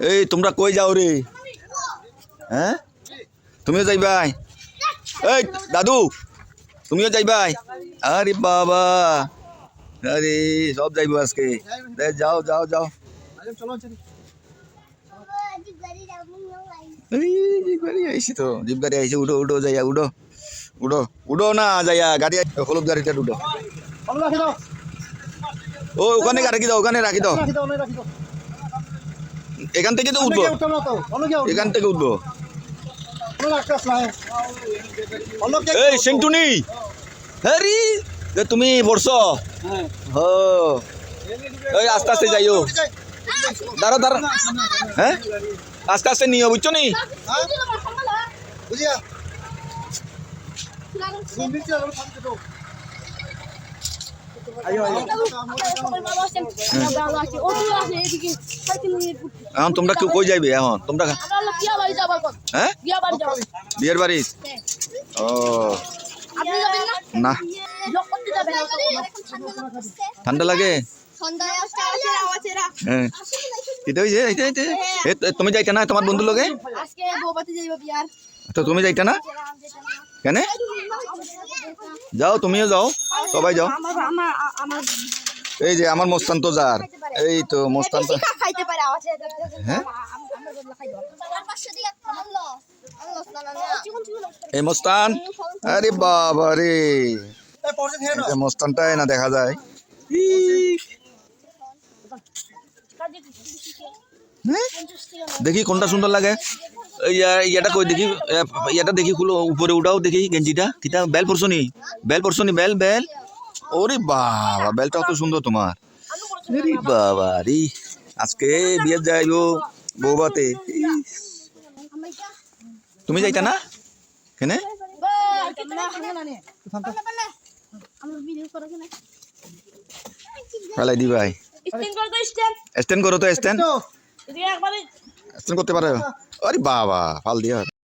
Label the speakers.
Speaker 1: এই তোমরা কই যাও রে? হ্যাঁ? তুমিও যাইবাই এই দাদু তুমিও যাইবাই আরে বাবা। আরে সব যাইব আজকে। যাও যাও যাও। জিপ গাড়ি আইসি তো। জিপ গাড়ি আইসি উঠো উঠো যাইয়া উঠো। উঠো উঠো না যাইয়া গাড়ি হলুদ গাড়িটা উঠো। ও ওখানে রাখি দাও ওখানে রাখি দাও। এখান থেকে তো উঠবো। এখান থেকে উঠবো। এই সেন্টুনি হ্যারি তুমি পড়ছো?
Speaker 2: হ্যাঁ
Speaker 1: হ আস্তে আস্তে যাইও। দাঁড়া দাঁড়া হ্যাঁ? আস্তে আস্তে নিও বুঝছ নি?
Speaker 2: বুঝিয়া।
Speaker 1: এখন তোমরা কেউ কই যাইবে এখন? তোমরা হ্যাঁ বিয়ের বাড়ি? ও। না। ঠান্ডা লাগে? হ্যাঁ। এটা হইছে এটা এটা এ, এ, তুমি যাইতা না তোমার বন্ধুর লগে?
Speaker 3: আজকে বৌবাতে যাইব বিয়ার।
Speaker 1: তো তুমি যাইতা না? কেন? যাও, তুমিও যাও। সবাই যাও। এই যে আমার মোস্তান তো যার এই তো, মোস্তান তো হ্যাঁ? এই মোস্তান। আরে বাবা রে মোস্তানটাই না দেখা যায়? দেখি কোনটা সুন্দর লাগে। ইয়া- ইয়াটা কই, দেখি ইয়াটা দেখি খুলো, উপরে উঠাও, দেখি, গেঞ্জিটা। কিটা বেল পরছো নি বেল পরছো নি বেল বেল। ওরে বাবা, বেলটা কত সুন্দর তোমার। আরে বাবা, রে। আজকে বিয়ে যাইবো বৌবাতে তুমি যাইতা না? কেনে
Speaker 3: কিনা?
Speaker 1: ফেলাই দিবাই।
Speaker 3: স্ট্যান্ড করে তো স্ট্যান্ড
Speaker 1: স্ট্যান্ড করো তো স্ট্যান্ড
Speaker 2: তো
Speaker 3: এদিকে একবারে
Speaker 1: স্ট্যান্ড করতে পারে। আরে বাবা ফাল দিয়া।